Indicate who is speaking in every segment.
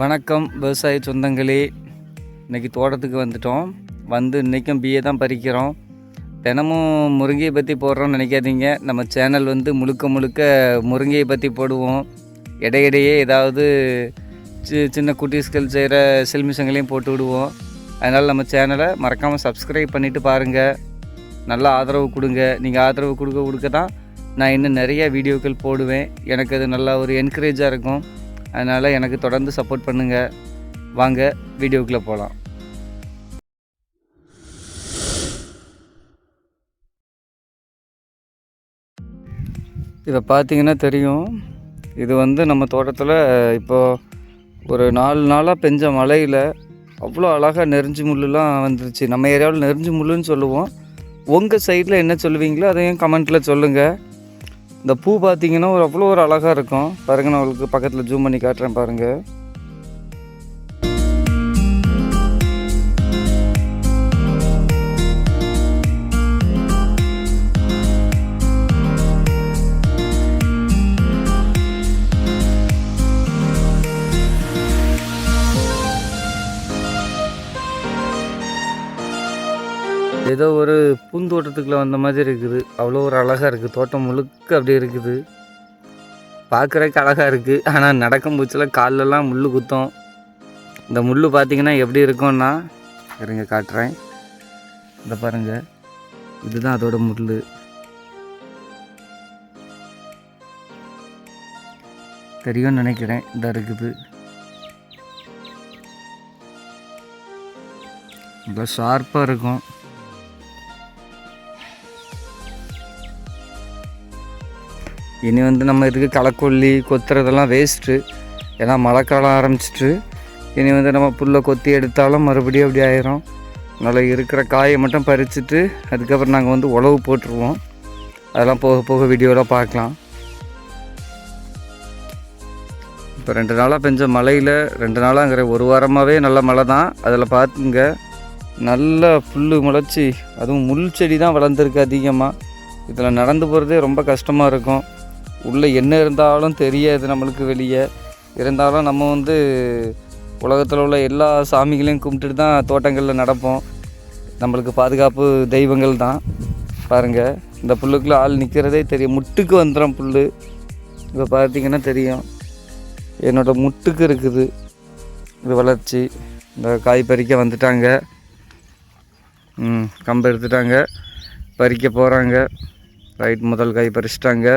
Speaker 1: வணக்கம் விவசாய சொந்தங்களே. இன்றைக்கி தோட்டத்துக்கு வந்துட்டோம். வந்து இன்றைக்கும் பிஏ தான் பறிக்கிறோம். தினமும் முருங்கையை பற்றி போடுறோம்னு நினைக்காதீங்க. நம்ம சேனல் வந்து முழுக்க முழுக்க முருங்கையை பற்றி போடுவோம். இடையிடையே ஏதாவது சி சின்ன குட்டீஸ்கள் செய்கிற சில்மிஷங்களையும் போட்டு விடுவோம். அதனால் நம்ம சேனலை மறக்காமல் சப்ஸ்கிரைப் பண்ணிவிட்டு பாருங்கள் நல்லா ஆதரவு கொடுங்க. நீங்கள் ஆதரவு கொடுக்க கொடுக்க தான் நான் இன்னும் நிறைய வீடியோக்கள் போடுவேன். எனக்கு அது நல்லா ஒரு என்கரேஜாக இருக்கும். அதனால் எனக்கு தொடர்ந்து சப்போர்ட் பண்ணுங்கள் வாங்க வீடியோக்குள்ளே போகலாம் இதை பார்த்தீங்கன்னா தெரியும். இது வந்து நம்ம தோட்டத்தில் இப்போது ஒரு நாலு நாளாக பெஞ்ச மழையில் அவ்வளோ அழகாக நெறிஞ்சு முள்ளுலாம் வந்துருச்சு. நம்ம ஏரியாவில் நெறிஞ்சு முள்ளுன்னு சொல்லுவோம். உங்கள் சைடில் என்ன சொல்லுவீங்களோ அதையும் கமெண்ட்டில் சொல்லுங்கள் இந்த பூ பார்த்தீங்கன்னா ஒரு அவ்வளோ ஒரு அழகாக இருக்கும். பாருங்கள் நான் உங்களுக்கு பக்கத்தில் ஜூம் பண்ணி காட்டுறேன் பாருங்கள் ஏதோ ஒரு பூந்தோட்டத்துக்குள்ளே வந்த மாதிரி இருக்குது. அவ்வளோ ஒரு அழகாக இருக்குது தோட்டம் முழுக்க அப்படியே இருக்குது. பார்க்குறக்கு அழகாக இருக்குது ஆனால் நடக்கும் பூச்சில் கால்லெல்லாம் முள் குத்தும். இந்த முள் பார்த்திங்கன்னா எப்படி இருக்கும்னா இருங்க காட்டுறேன். இந்த பாருங்கள் இதுதான் அதோட முள் தெரியும்னு நினைக்கிறேன். இதாக இருக்குது. நல்லா ஷார்ப்பாக இருக்கும். இனி வந்து நம்ம இதுக்கு களைக்கொல்லி கொத்துறதெல்லாம் வேஸ்ட்டு ஏன்னா மழைக்காலம் ஆரம்பிச்சிட்டு இனி வந்து நம்ம புல்லை கொத்தி எடுத்தாலும் மறுபடியும் அப்படி ஆயிரும். நல்லா இருக்கிற காயை மட்டும் பறிச்சுட்டு அதுக்கப்புறம் நாங்கள் வந்து உழவு போட்டுருவோம். அதெல்லாம் போக போக வீடியோவில் பார்க்கலாம். இப்போ ரெண்டு நாளாக பெஞ்ச மழையில் ரெண்டு நாளாங்கிற ஒரு வாரமாகவே நல்ல மழை தான். அதில் பார்த்துங்க நல்ல புல் முளைச்சி அதுவும் முள் செடி தான் வளர்ந்துருக்கு அதிகமாக இதில் நடந்து போகிறதே ரொம்ப கஷ்டமாக இருக்கும். உள்ளே என்ன இருந்தாலும் தெரியாது நம்மளுக்கு வெளியே. இருந்தாலும் நம்ம வந்து உலகத்தில் உள்ள எல்லா சாமிகளையும் கும்பிட்டுட்டு தான் தோட்டங்களில் நடப்போம். நம்மளுக்கு பாதுகாப்பு தெய்வங்கள் தான். பாருங்கள் இந்த புல்லுக்குள்ளே ஆள் நிற்கிறதே தெரியும். முட்டுக்கு வந்துடும் புல் இப்போ பார்த்தீங்கன்னா தெரியும். என்னோடய முட்டுக்கு இருக்குது. இது வளர்ச்சி. இந்த காய் பறிக்க வந்துட்டாங்க. ம் கம்பு எடுத்துட்டாங்க. பறிக்க போகிறாங்க ரைட் முதல் காய் பறிச்சிட்டாங்க.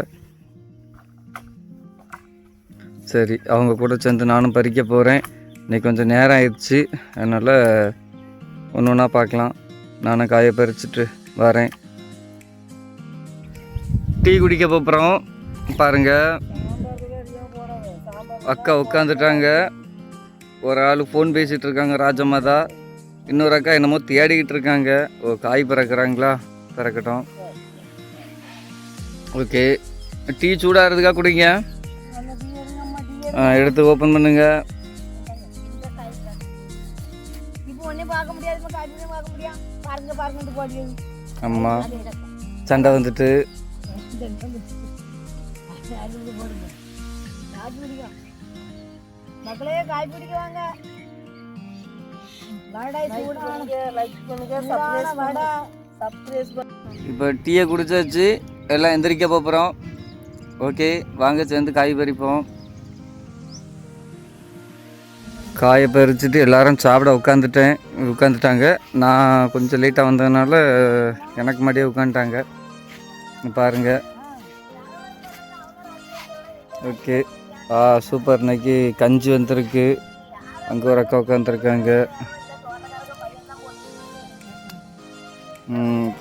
Speaker 1: சரி அவங்க கூட சேர்ந்து நானும் பறிக்க போகிறேன் இன்னைக்கு கொஞ்சம் நேரம் ஆயிடுச்சு. அதனால் ஒன்று ஒன்றா பார்க்கலாம். நானும் காயை பறிச்சுட்டு வரேன். டீ குடிக்க போகிறோம் பாருங்கள் அக்கா உட்காந்துட்டாங்க ஒரு ஆள் ஃபோன் பேசிகிட்டு இருக்காங்க ராஜமாதா. இன்னொரு அக்கா என்னமோ தேடிக்கிட்டு இருக்காங்க. ஓ காய் பிறக்கிறாங்களா? பிறக்கட்டும். ஓகே டீ சூடாகிறதுக்காக குடிங்க. எடுத்து ஓப்பன் பண்ணுங்க. ஆமாம் சண்டை வந்துட்டு.
Speaker 2: மக்களே காய் பிடிக்க வாங்க. வடை சூடான லைக் பண்ணுங்க சப்ஸ்கிரைப் வடை. சப்ஸ்கிரைப்
Speaker 1: இப்போ டீயை குடிச்சாச்சு எல்லாம் எந்திரிக்க போகிறோம் ஓகே வாங்க சேர்ந்து காய் பறிப்போம். காயை பறிச்சுட்டு எல்லாரும் சாப்பிட உட்காந்துட்டேன் உட்காந்துட்டாங்க நான் கொஞ்சம் லேட்டாக வந்ததுனால எனக்கு மடியே உட்காந்துட்டாங்க பாருங்க. ஓகே. ஆ சூப்பர் இன்னைக்கு கஞ்சி வந்திருக்கு. அங்கே ஒரு அக்கா உட்காந்துருக்காங்க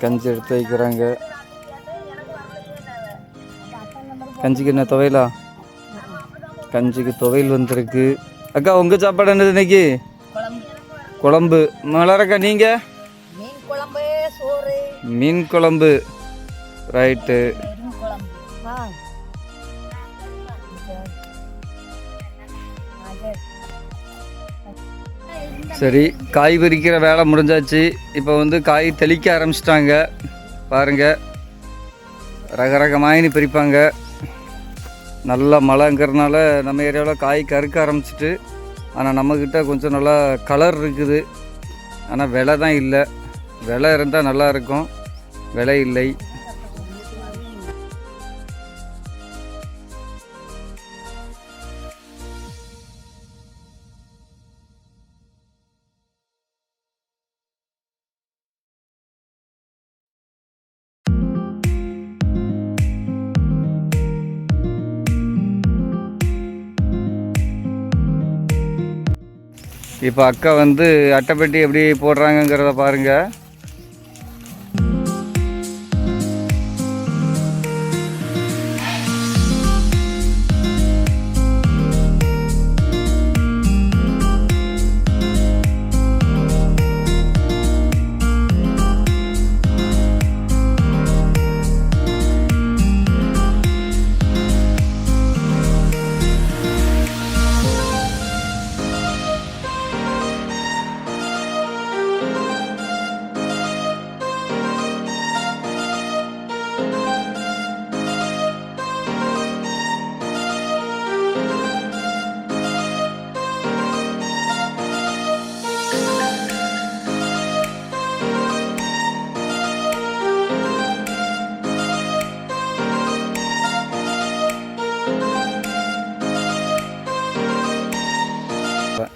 Speaker 1: கஞ்சி எடுத்து வைக்கிறாங்க. கஞ்சிக்கு என்ன துவையலா? கஞ்சிக்கு துவையல் வந்திருக்கு. அக்கா உங்கள் சாப்பாடு என்னது இன்னைக்கு?
Speaker 2: குழம்பு.
Speaker 1: மலரக்கா நீங்கள்
Speaker 2: மீன் குழம்பு
Speaker 1: ரைட்டு. சரி காய் பறிக்கிற வேலை முடிஞ்சாச்சு. இப்போ வந்து காய் தெளிக்க ஆரம்பிச்சிட்டாங்க. பாருங்க. ரகரகமாயினி பறிப்பாங்க நல்லா மழைங்கிறதுனால நம்ம ஏரியாவில் காய் கறுக்க ஆரம்பிச்சிட்டு ஆனால் நம்மக்கிட்ட கொஞ்சம் நல்லா கலர் இருக்குது. ஆனால் விலை தான் இல்லை. விலை இருந்தால் நல்லா இருக்கும். விலை இல்லை. இப்போ அக்கா வந்து அட்டைப்பெட்டி எப்படி போடுறாங்கங்கிறத பாருங்கள்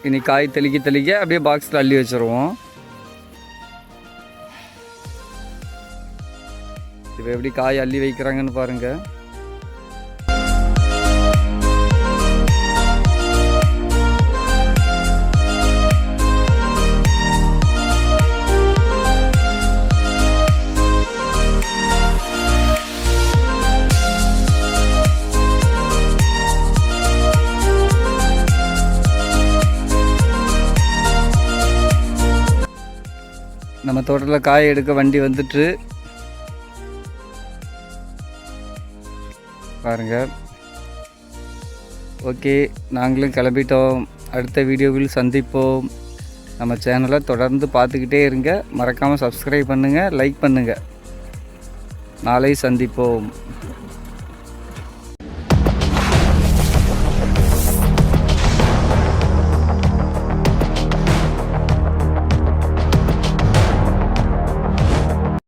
Speaker 1: இனி காய் தெளிக்க தெளிக்க அப்படியே பாக்ஸில் அள்ளி வச்சுருவோம். இப்போ எப்படி காய் அள்ளி வைக்கிறாங்கன்னு பாருங்கள் நம்ம தோட்டத்தில் காய் எடுக்க வண்டி வந்துட்டு பாருங்க. ஓகே நாங்களும் கிளம்பிட்டோம். அடுத்த வீடியோவில் சந்திப்போம். நம்ம சேனலை தொடர்ந்து பார்த்துக்கிட்டே இருங்க. மறக்காமல் சப்ஸ்கிரைப் பண்ணுங்கள் லைக் பண்ணுங்கள் நாளை சந்திப்போம்.